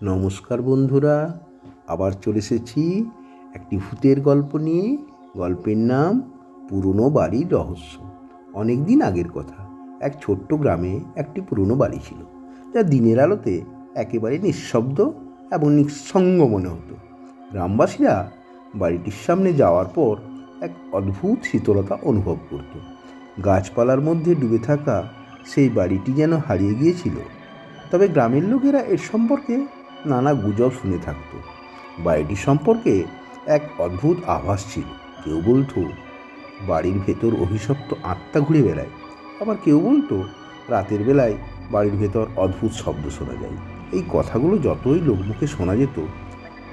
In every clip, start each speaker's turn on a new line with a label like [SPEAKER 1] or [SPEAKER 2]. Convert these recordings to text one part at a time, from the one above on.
[SPEAKER 1] নমস্কার বন্ধুরা, আবার চলে এসেছি একটি ভূতের গল্প নিয়ে। গল্পের নাম পুরনো বাড়ির রহস্য। অনেক দিন আগের কথা, এক ছোট্ট গ্রামে একটি পুরনো বাড়ি ছিল, যা দিনের আলোতে একেবারে নিঃশব্দ এবং নিঃসঙ্গ মনে হতো। গ্রামবাসীরা বাড়িটির সামনে যাওয়ার পর এক অদ্ভুত শীতলতা অনুভব করত। গাছপালার মধ্যে ডুবে থাকা সেই বাড়িটি যেন হারিয়ে গিয়েছিল। তবে গ্রামের লোকেরা এর সম্পর্কে নানা গুজব শুনে থাকত। বাড়িটি সম্পর্কে এক অদ্ভুত আভাস ছিল। কেউ বলতো, বাড়ির ভেতর অভিশপ্ত আত্মা ঘুরে বেড়ায়। আবার কেউ বলতো, রাতের বেলায় বাড়ির ভেতর অদ্ভুত শব্দ শোনা যায়। এই কথাগুলো যতই লোকমুখে শোনা যেত,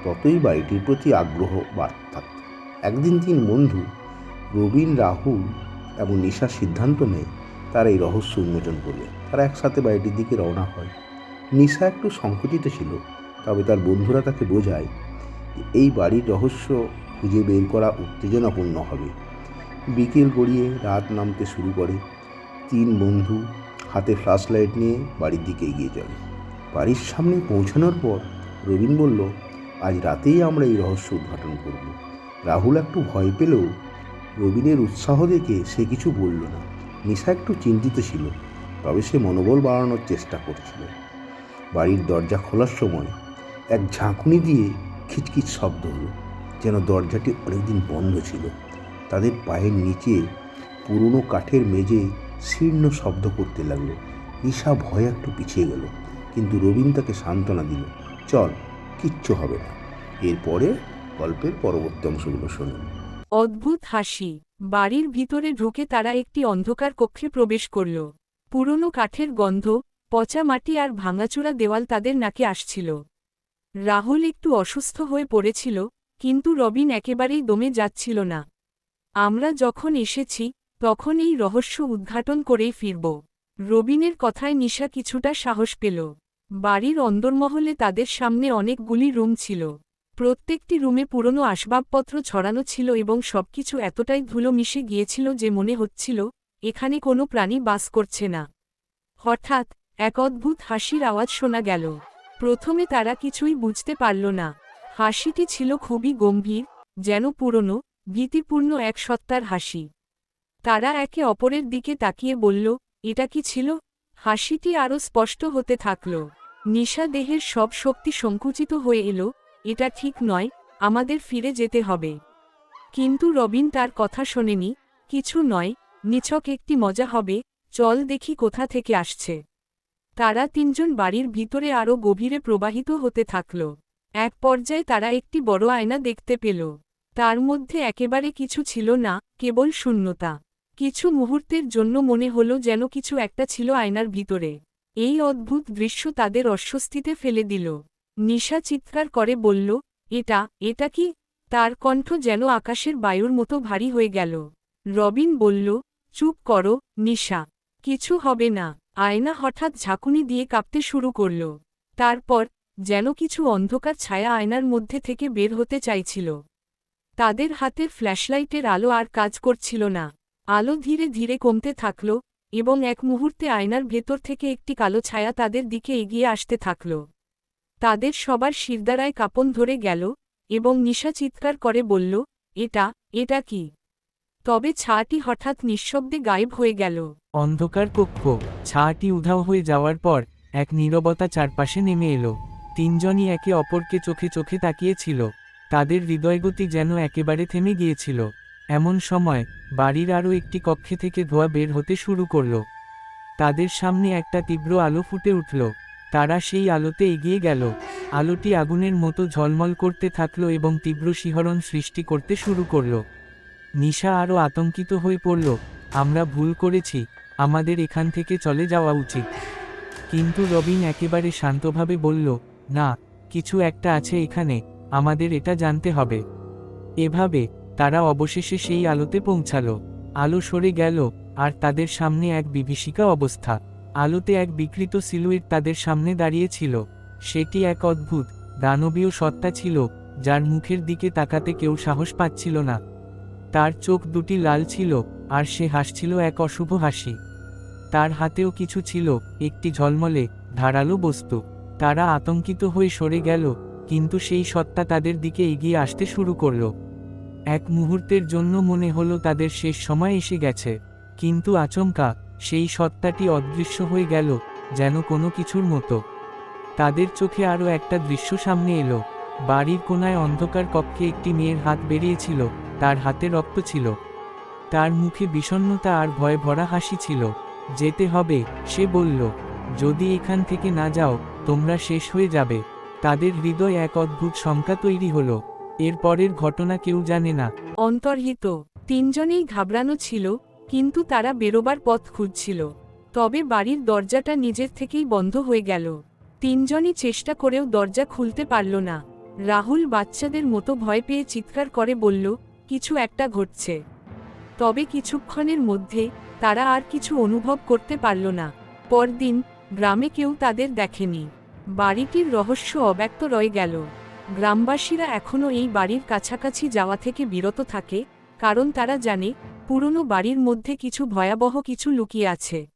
[SPEAKER 1] ততই বাড়িটির প্রতি আগ্রহ বাড়তে থাকত একদিন তিন বন্ধু, রবিন, রাহুল এবং নিশা সিদ্ধান্ত নেয়, তারা এই রহস্য উন্মোচন করবে। তারা একসাথে বাড়িটির দিকে রওনা হয়। নিশা একটু সংকুচিত ছিল। তবে তার বন্ধুরা তাকে বোঝায় এই বাড়ির রহস্য খুঁজে বের করা উত্তেজনাপূর্ণ হবে। বিকেল গড়িয়ে রাত নামতে শুরু করে। তিন বন্ধু হাতে ফ্ল্যাশ লাইট নিয়ে বাড়ির দিকে এগিয়ে চলে বাড়ির সামনে পৌঁছানোর পর রবিন বলল, আজ রাতেই আমরা এই রহস্য উদ্ঘাটন করব। রাহুল একটু ভয় পেলেও রবিনের উৎসাহ দেখে সে কিছু বলল না। নিশা একটু চিন্তিত ছিল, তবে সে মনোবল বাড়ানোর চেষ্টা করছিল। বাড়ির দরজা খোলার সময় এক ঝাঁকুনি দিয়ে খিচখিচ শব্দ হলো, যেন দরজাটি অনেকদিন বন্ধ ছিল। তাদের পায়ের নিচে পুরনো কাঠের মেঝে শীর্ণ শব্দ করতে লাগল। নিশা ভয়ে একটু পিছিয়ে গেল, কিন্তু রবীন তাকে সান্ত্বনা দিল, চল, কিচ্ছু হবে না। এরপরে গল্পের পরবর্তী অংশগুলো শুনুন
[SPEAKER 2] অদ্ভুত হাসি। বাড়ির ভিতরে ঢুকে তারা একটি অন্ধকার কক্ষে প্রবেশ করল। পুরনো কাঠের গন্ধ, পচা মাটি আর ভাঙাচুরা দেওয়াল তাদের নাকে আসছিল। রাহুল একটু অসুস্থ হয়ে পড়েছিল, কিন্তু রবিন একেবারেই দমে যাচ্ছিল না। আমরা যখন এসেছি, তখন এই রহস্য উদ্ঘাটন করেই ফিরব। রবিনের কথায় নিশা কিছুটা সাহস পেল। বাড়ির অন্দরমহলে তাদের সামনে অনেকগুলি রুম ছিল। প্রত্যেকটি রুমে পুরনো আসবাবপত্র ছড়ানো ছিল এবং সবকিছু এতটাই ধুলো মিশে গিয়েছিল যে মনে হচ্ছিল, এখানে কোনো প্রাণী বাস করছে না। হঠাৎ, এক অদ্ভুত হাসির আওয়াজ শোনা গেল। প্রথমে তারা কিছুই বুঝতে পারল না। হাসিটি ছিল খুবই গম্ভীর, যেন পুরনো, ভীতিপূর্ণ এক সত্তার হাসি। তারা একে অপরের দিকে তাকিয়ে বলল, এটা কি ছিল? হাসিটি আরও স্পষ্ট হতে থাকল। নিশা দেহের সব শক্তি সংকুচিত হয়ে এলো, এটা ঠিক নয়, আমাদের ফিরে যেতে হবে। কিন্তু রবিন তার কথা শোনেনি, কিছু নয়, নিছক একটি মজা হবে, চল দেখি কোথা থেকে আসছে। তারা তিনজন বাড়ির ভিতরে আরও গভীরে প্রবাহিত হতে থাকল। এক পর্যায়ে তারা একটি বড় আয়না দেখতে পেল। তার মধ্যে একেবারে কিছু ছিল না, কেবল শূন্যতা। কিছু মুহূর্তের জন্য মনে হল যেন কিছু একটা ছিল আয়নার ভিতরে। এই অদ্ভুত দৃশ্য তাদের অস্বস্তিতে ফেলে দিল। নিশা চিৎকার করে বলল, এটা এটা কি? তার কণ্ঠ যেন আকাশের বায়ুর মতো ভারী হয়ে গেল। রবিন বলল, চুপ করো, নিশা, কিছু হবে না। আয়না হঠাৎ ঝাঁকুনি দিয়ে কাঁপতে শুরু করল। তারপর যেন কিছু অন্ধকার ছায়া আয়নার মধ্যে থেকে বের হতে চাইছিল। তাদের হাতের ফ্ল্যাশলাইটের আলো আর কাজ করছিল না। আলো ধীরে ধীরে কমতে থাকল এবং এক মুহূর্তে আয়নার ভেতর থেকে একটি কালো ছায়া তাদের দিকে এগিয়ে আসতে থাকল। তাদের সবার শিরদারায় কাপন ধরে গেল এবং নিশা চিৎকার করে বলল, এটা এটা কি? তবে ছাটি হঠাৎ নিঃশব্দে গায়েব হয়ে গেল।
[SPEAKER 3] অন্ধকার কক্ষ। ছাটি উধাও হয়ে যাওয়ার পর এক নীরবতা চারপাশে নেমে এলো। তিনজনই একে অপরকে চোখে চোখে তাকিয়েছিল। তাদের হৃদয়গতি যেন একেবারে থেমে গিয়েছিল। এমন সময় বাড়ির আরও একটি কক্ষে থেকে ধোয়া বের হতে শুরু করল। তাদের সামনে একটা তীব্র আলো ফুটে উঠল। তারা সেই আলোতে এগিয়ে গেল। আলোটি আগুনের মতো ঝলমল করতে থাকল এবং তীব্র শিহরণ সৃষ্টি করতে শুরু করল। নিশা আরও আতঙ্কিত হয়ে পড়ল, আমরা ভুল করেছি, আমাদের এখান থেকে চলে যাওয়া উচিত। কিন্তু রবিন একেবারে শান্তভাবে বলল, না, কিছু একটা আছে এখানে, আমাদের এটা জানতে হবে। এভাবে তারা অবশেষে সেই আলোতে পৌঁছালো। আলো সরে গেল, আর তাদের সামনে এক বিভীষিকা অবস্থা। আলোতে এক বিকৃত সিলুয়েট তাদের সামনে দাঁড়িয়েছিল সেটি এক অদ্ভুত, দানবীয় সত্তা ছিল, যার মুখের দিকে তাকাতে কেউ সাহস পাচ্ছিল না। তার চোখ দুটি লাল ছিল, আর সে হাসছিল এক অশুভ হাসি। তার হাতেও কিছু ছিল, একটি ঝলমলে, ধারালো বস্তু। তারা আতঙ্কিত হয়ে সরে গেল, কিন্তু সেই সত্তা তাদের দিকে এগিয়ে আসতে শুরু করল। এক মুহূর্তের জন্য মনে হলো তাদের শেষ সময় এসে গেছে। কিন্তু আচমকা, সেই সত্তাটি অদৃশ্য হয়ে গেল, যেন কোনো কিছুর মতো। তাদের চোখে আরও একটা দৃশ্য সামনে এলো। বাড়ির কোনায় অন্ধকার কক্ষে একটি মেয়ের হাত বেরিয়েছিল, তার হাতে রক্ত ছিল। তার মুখে বিষণ্ণতা আর ভয় ভরা হাসি ছিল। যেতে হবে সে বলল। যদি এখান থেকে না যাও, তোমরা শেষ হয়ে যাবে তাদের হৃদয় এক অদ্ভুত শঙ্কা তৈরি হলো। এর পরের ঘটনা কেউ জানে না।
[SPEAKER 2] অন্তর্হিত। তিনজনেই ঘাবড়ানো ছিল, কিন্তু তারা বেরোবার পথ খুঁজছিল। তবে বাড়ির দরজাটা নিজের থেকেই বন্ধ হয়ে গেল। তিনজনই চেষ্টা করেও দরজা খুলতে পারল না। রাহুল বাচ্চাদের মতো ভয় পেয়ে চিৎকার করে বলল, কিছু একটা ঘটছে। তবে কিছুক্ষণের মধ্যে তারা আর কিছু অনুভব করতে পারল না। পরদিন গ্রামে কেউ তাদের দেখেনি। বাড়িটির রহস্য অব্যক্ত রয়ে গেল। গ্রামবাসীরা এখনও এই বাড়ির কাছাকাছি যাওয়া থেকে বিরত থাকে, কারণ তারা জানে পুরনো বাড়ির মধ্যে কিছু ভয়াবহ কিছু লুকিয়ে আছে।